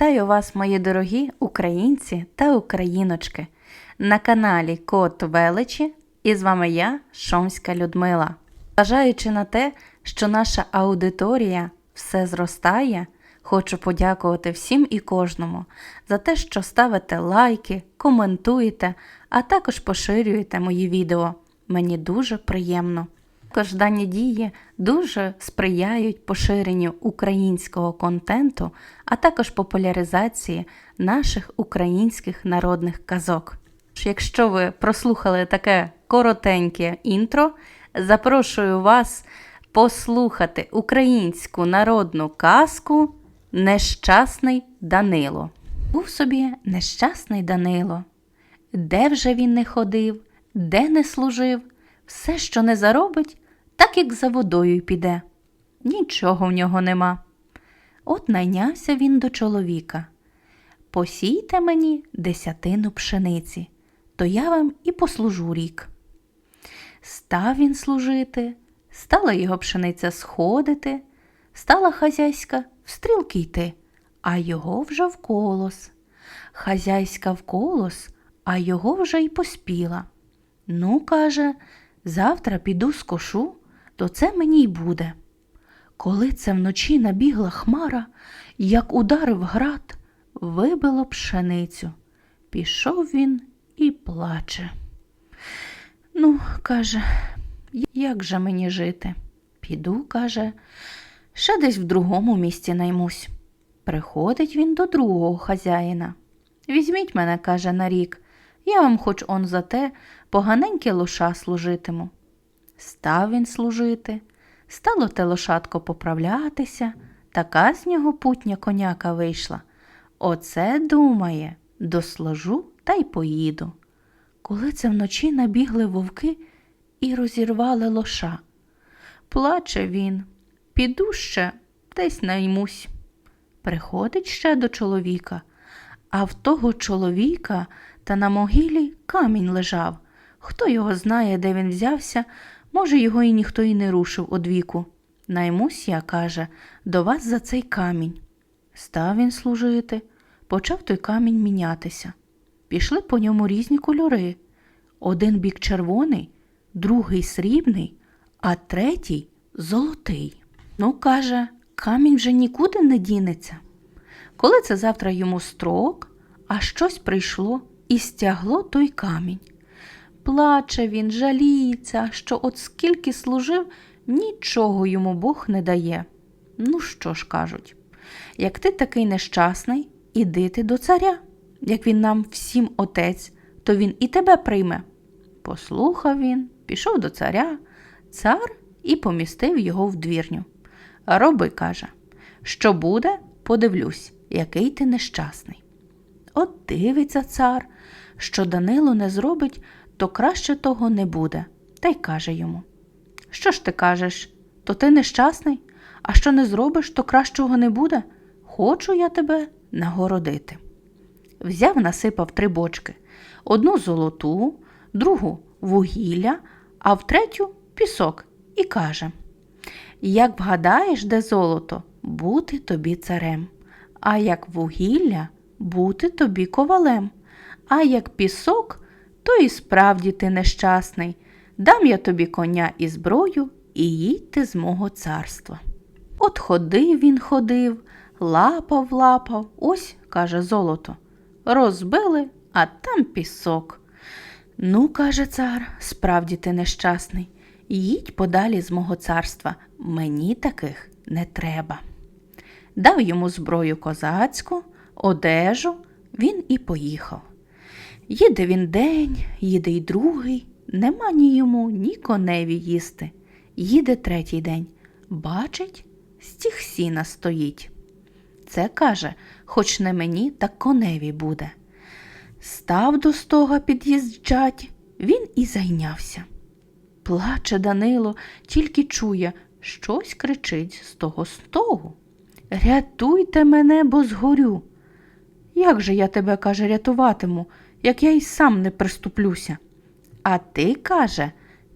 Вітаю вас, мої дорогі українці та україночки, на каналі Кот Величі, і з вами я, Шомська Людмила. Зважаючи на те, що наша аудиторія все зростає, хочу подякувати всім і кожному за те, що ставите лайки, коментуєте, а також поширюєте мої відео. Мені дуже приємно. Також дані дії дуже сприяють поширенню українського контенту, а також популяризації наших українських народних казок. Якщо ви прослухали таке коротеньке інтро, запрошую вас послухати українську народну казку Нещасний Данило. Був собі нещасний Данило. Де вже він не ходив, де не служив, все, що не заробить, так як за водою піде. Нічого в нього нема. От найнявся він до чоловіка. Посійте мені десятину пшениці, то я вам і послужу рік. Став він служити, стала його пшениця сходити, стала хазяйська в стрілки йти, а його вже в колос. Хазяйська в колос, а його вже й поспіла. Ну, каже, завтра піду скошу, то це мені й буде. Коли це вночі набігла хмара, як ударив град, вибило пшеницю. Пішов він і плаче. Ну, каже, як же мені жити? Піду, каже, ще десь в другому місці наймусь. Приходить він до другого хазяїна. Візьміть мене, каже, на рік, я вам хоч он за те поганеньке лоша служитиму. Став він служити, стало те лошадко поправлятися, така з нього путня коняка вийшла. Оце думає, дослужу та й поїду. Коли це вночі набігли вовки і розірвали лоша. Плаче він, піду ще десь наймусь. Приходить ще до чоловіка, а в того чоловіка та на могилі камінь лежав. Хто його знає, де він взявся, може, його і ніхто і не рушив одвіку. Наймусь я, каже, до вас за цей камінь. Став він служити, почав той камінь мінятися. Пішли по ньому різні кольори. Один бік червоний, другий срібний, а третій золотий. Ну, каже, камінь вже нікуди не дінеться. Коли це завтра йому строк, а щось прийшло і стягло той камінь. Плаче він, жаліється, що от скільки служив, нічого йому Бог не дає. Ну що ж кажуть, як ти такий нещасний, іди ти до царя. Як він нам всім отець, то він і тебе прийме. Послухав він, пішов до царя, цар і помістив його в двірню. Роби, каже, що буде, подивлюсь, який ти нещасний. От дивиться цар, що Данило не зробить, то краще того не буде, та й каже йому Що ж ти кажеш, то ти нещасний, а що не зробиш, то кращого не буде. Хочу я тебе нагородити. Взяв, насипав три бочки одну золоту, другу вугілля, а в третю пісок, і каже Як вгадаєш, де золото, бути тобі царем, а як вугілля бути тобі ковалем, а як пісок, то і справді ти нещасний. Дам я тобі коня і зброю, і їдь ти з мого царства. От ходив він ходив, лапав, лапав, ось, каже, золото. Розбили, а там пісок. Ну, каже цар, справді ти нещасний. Їдь подалі з мого царства, мені таких не треба. Дав йому зброю козацьку, одежу, він і поїхав. Їде він день, їде й другий, нема ні йому, ні коневі їсти. Їде третій день, бачить, стіг сіна стоїть. Це каже, хоч не мені, так коневі буде. Став до стога під'їжджать, він і зайнявся. Плаче Данило, тільки чує, щось кричить з того стогу. Рятуйте мене, бо згорю. Як же я тебе, каже, рятуватиму, як я й сам не приступлюся? А ти, каже,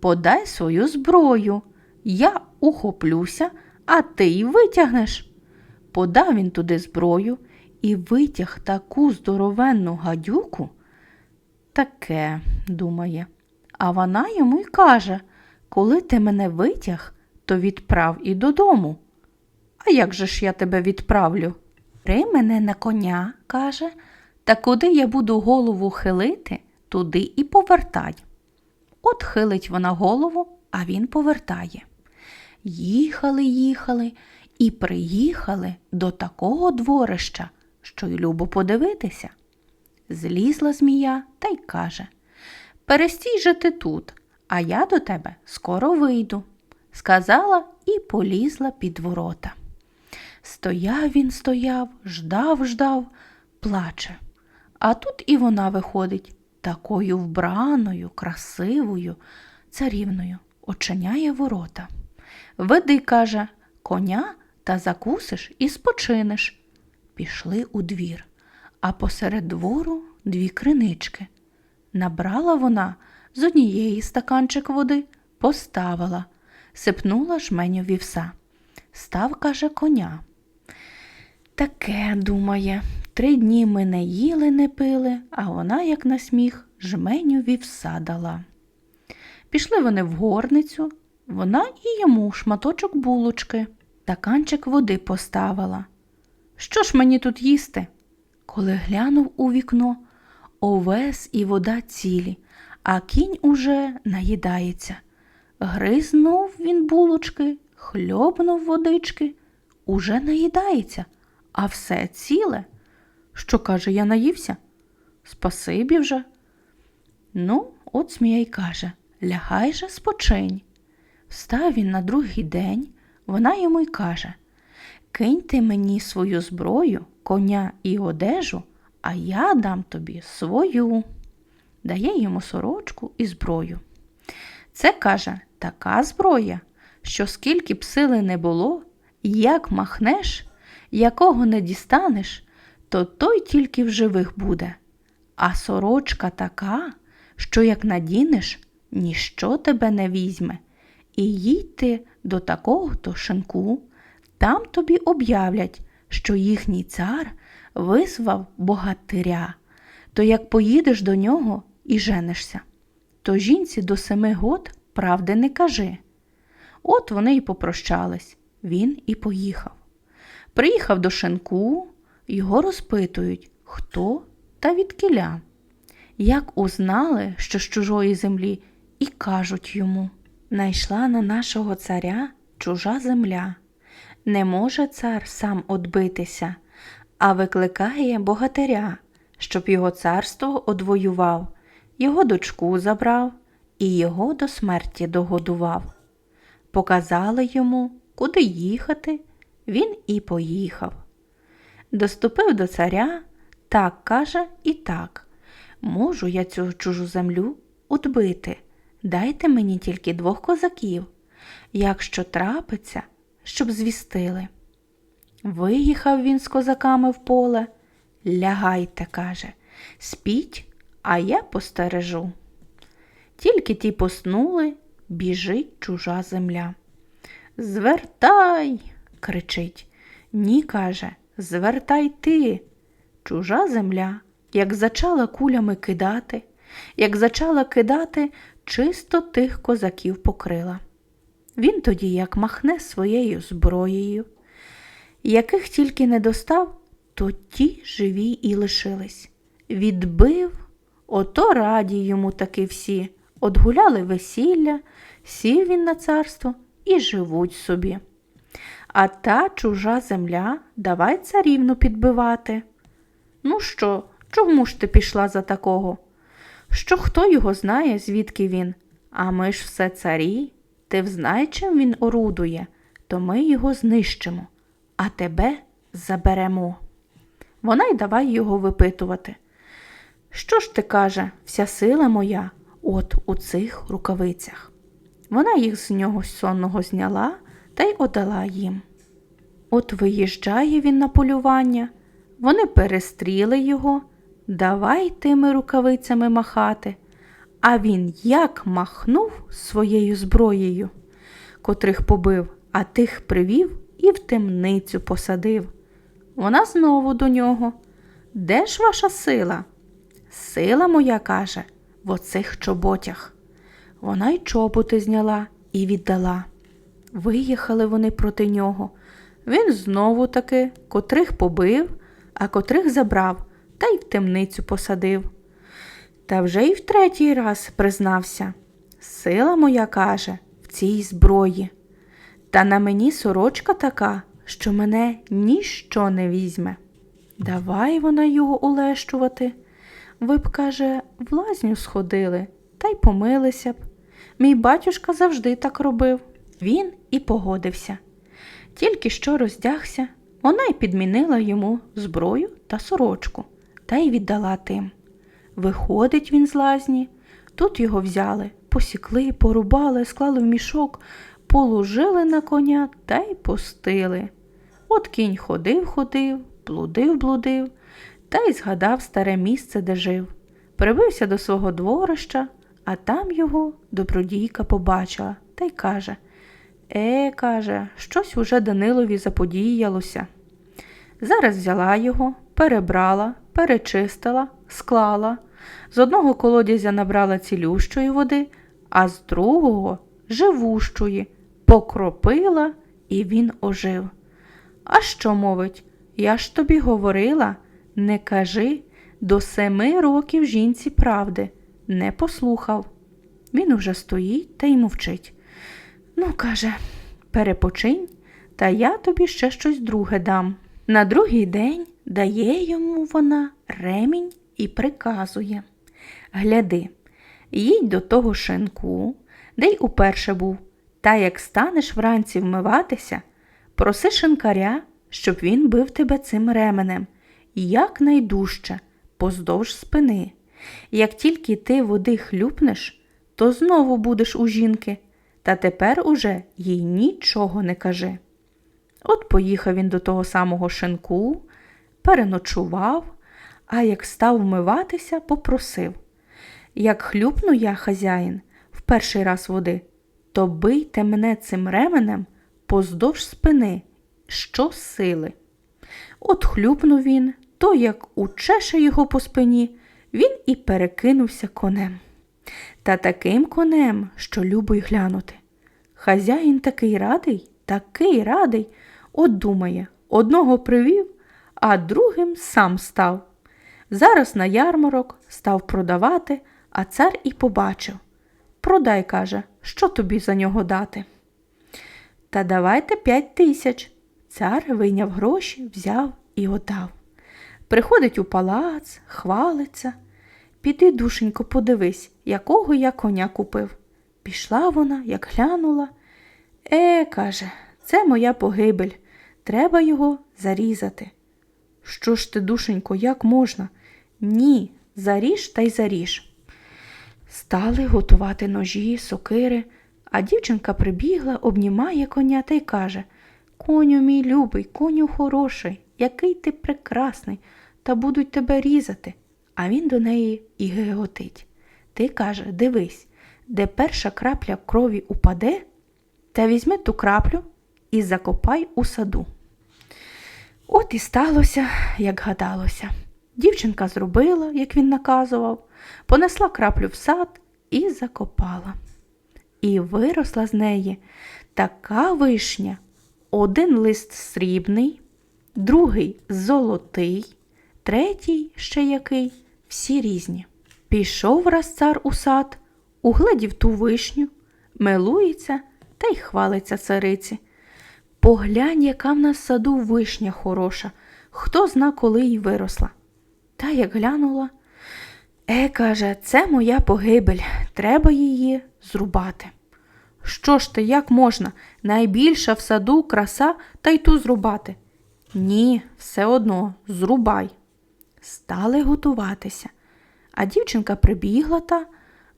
подай свою зброю. Я ухоплюся, а ти й витягнеш. Подав він туди зброю, і витяг таку здоровенну гадюку. Таке, думає. А вона йому й каже, коли ти мене витяг, то відправ і додому. А як же ж я тебе відправлю? Бери мене на коня, каже, та куди я буду голову хилити, туди і повертай. От хилить вона голову, а він повертає. Їхали, їхали і приїхали до такого дворища, що й любо подивитися. Злізла змія та й каже Перестій же ти тут, а я до тебе скоро вийду. Сказала і полізла під ворота. Стояв він, стояв, ждав, ждав, плаче. А тут і вона виходить, такою вбраною, красивою, царівною, очиняє ворота. Веди, каже, коня та закусиш і спочинеш. Пішли у двір, а посеред двору дві кринички. Набрала вона з однієї стаканчик води, поставила, сипнула жменю вівса. Став, каже, коня. Таке, думає, три дні ми не їли, не пили, а вона, як на сміх, жменю вівса дала. Пішли вони в горницю, вона і йому шматочок булочки, стаканчик води поставила. Що ж мені тут їсти? Коли глянув у вікно, овес і вода цілі, а кінь уже наїдається. Гризнув він булочки, хльобнув водички, уже наїдається, а все ціле. Що каже, я наївся? Спасибі вже. Ну, от смія й каже лягай же спочинь. Встав він на другий день, вона йому й каже Кинь ти мені свою зброю, коня і одежу, а я дам тобі свою. Дає йому сорочку і зброю. Це каже така зброя, що скільки б сили не було, як махнеш, якого не дістанеш, то той тільки в живих буде. А сорочка така, що як надінеш, ніщо тебе не візьме. І їдь ти до такого то шинку, там тобі об'являть, що їхній цар визвав богатиря, то як поїдеш до нього і женишся, то жінці до семи год правди не кажи. От вони й попрощались, він і поїхав. Приїхав до шинку, його розпитують, хто та відкіля. Як узнали, що з чужої землі, і кажуть йому найшла на нашого царя чужа земля. Не може цар сам одбитися, а викликає богатиря, щоб його царство одвоював, його дочку забрав і його до смерті догодував. Показали йому, куди їхати, він і поїхав. Доступив до царя, так каже і так. Можу я цю чужу землю удбити. Дайте мені тільки двох козаків, якщо трапиться, щоб звістили. Виїхав він з козаками в поле. Лягайте, каже, спіть, а я постережу. Тільки ті поснули, біжить чужа земля. Звертай, кричить. Ні, каже, звертай ти. Чужа земля, як зачала кулями кидати, як зачала кидати, чисто тих козаків покрила. Він тоді як махне своєю зброєю, яких тільки не достав, то ті живі і лишились. Відбив, ото раді йому таки всі, одгуляли весілля, сів він на царство і живуть собі. А та чужа земля давай царівну підбивати. Ну що, чому ж ти пішла за такого? Що хто його знає, звідки він? А ми ж все царі, ти взнай, чим він орудує, то ми його знищимо, а тебе заберемо. Вона й давай його випитувати. Що ж ти каже, вся сила моя от у цих рукавицях. Вона їх з нього сонного зняла та й отдала їм. От виїжджає він на полювання, вони перестріли його, давай тими рукавицями махати. А він як махнув своєю зброєю, котрих побив, а тих привів і в темницю посадив. вона знову до нього. Де ж ваша сила? Сила моя каже, в оцих чоботях. Вона й чоботи зняла і віддала. Виїхали вони проти нього. Він знову таки котрих побив, а котрих забрав та й в темницю посадив. Та вже й в третій раз признався. Сила моя каже, в цій зброї. Та на мені сорочка така, що мене ніщо не візьме. Давай вона його улещувати. Ви б, каже, в лазню сходили та й помилися б. Мій батюшка завжди так робив. Він і погодився. Тільки що роздягся, вона й підмінила йому зброю та сорочку та й віддала тим. Виходить він з лазні, тут його взяли, посікли, порубали, склали в мішок, положили на коня та й пустили. От кінь ходив, ходив, блудив, блудив, та й згадав старе місце, де жив. Прибився до свого дворища, а там його добродійка побачила та й каже Е, каже, щось уже Данилові заподіялося. Зараз взяла його, перебрала, перечистила, склала. З одного колодязя набрала цілющої води, а з другого живущої, покропила, і він ожив. А що мовить? Я ж тобі говорила, не кажи до семи років жінці правди, не послухав. Він уже стоїть та й мовчить. Ну, каже, перепочинь, та я тобі ще щось друге дам. На другий день дає йому вона ремінь і приказує Гляди, їдь до того шинку, де й уперше був, та як станеш вранці вмиватися, проси шинкаря, щоб він бив тебе цим ременем, якнайдужче, поздовж спини. Як тільки ти води хлюпнеш, то знову будеш у жінки, та тепер уже їй нічого не кажи. От поїхав він до того самого шинку, переночував, а як став вмиватися, попросив Як хлюпну я, хазяїн, в перший раз води, то бийте мене цим ременем поздовж спини, що сили. От хлюпнув він, то як учеше його по спині, він і перекинувся конем. Та таким конем, що любо й глянути. Хазяїн такий радий, такий радий, от думає, одного привів, а другим сам став. Зараз на ярмарок став продавати, а цар і побачив. Продай, каже, що тобі за нього дати. Та давайте п'ять тисяч. Цар вийняв гроші, взяв і отдав. Приходить у палац, хвалиться. Піди, душенько, подивись, якого я коня купив. Пішла вона, як глянула. Е, каже, це моя погибель. Треба його зарізати. Що ж ти, душенько, як можна? Ні, заріж та й заріж. Стали готувати ножі, сокири, а дівчинка прибігла, обнімає коня та й каже Коню мій любий, коню хороший, який ти прекрасний, та будуть тебе різати. А він до неї і геготить. Ти каже, дивись, де перша крапля крові упаде, та візьми ту краплю і закопай у саду. От і сталося, як гадалося. Дівчинка зробила, як він наказував, понесла краплю в сад і закопала. І виросла з неї така вишня, один лист срібний, другий золотий, третій ще який, всі різні. Пішов раз цар у сад, угледів ту вишню, милується та й хвалиться цариці. Поглянь, яка в нас саду вишня хороша, хто зна, коли й виросла. Та як глянула, е, каже, це моя погибель, треба її зрубати. Що ж ти, як можна? Найбільша в саду краса та й ту зрубати. Ні, все одно, зрубай. Стали готуватися. А дівчинка прибігла та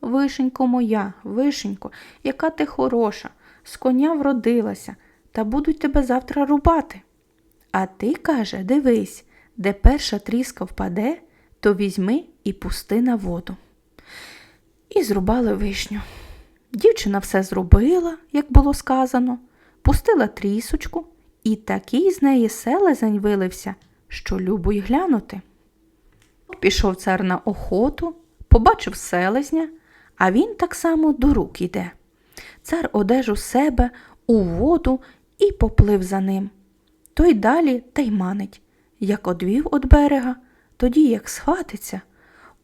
Вишенько моя, вишенько, яка ти хороша, з коня вродилася, та будуть тебе завтра рубати. А ти, каже, дивись, де перша тріска впаде, то візьми і пусти на воду. І зрубали вишню. Дівчина все зробила, як було сказано, пустила трісочку, і такий з неї селезень вилився, що любо й глянути. Пішов цар на охоту, побачив селезня, а він так само до рук іде. Цар одежу себе у воду і поплив за ним. Той далі та й манить, як одвів од берега, тоді як схватиться,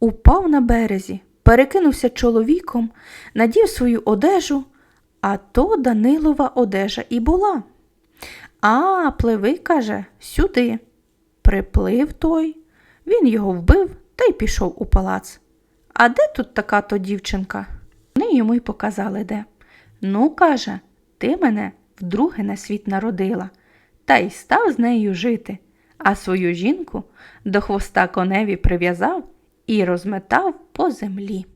упав на березі, перекинувся чоловіком, надів свою одежу, а то Данилова одежа і була. А, пливи, каже, сюди. Приплив той, він його вбив та й пішов у палац. А де тут така то дівчинка? Вони йому й показали де. Ну, каже, ти мене вдруге на світ народила, та й став з нею жити, а свою жінку до хвоста коневі прив'язав і розметав по землі.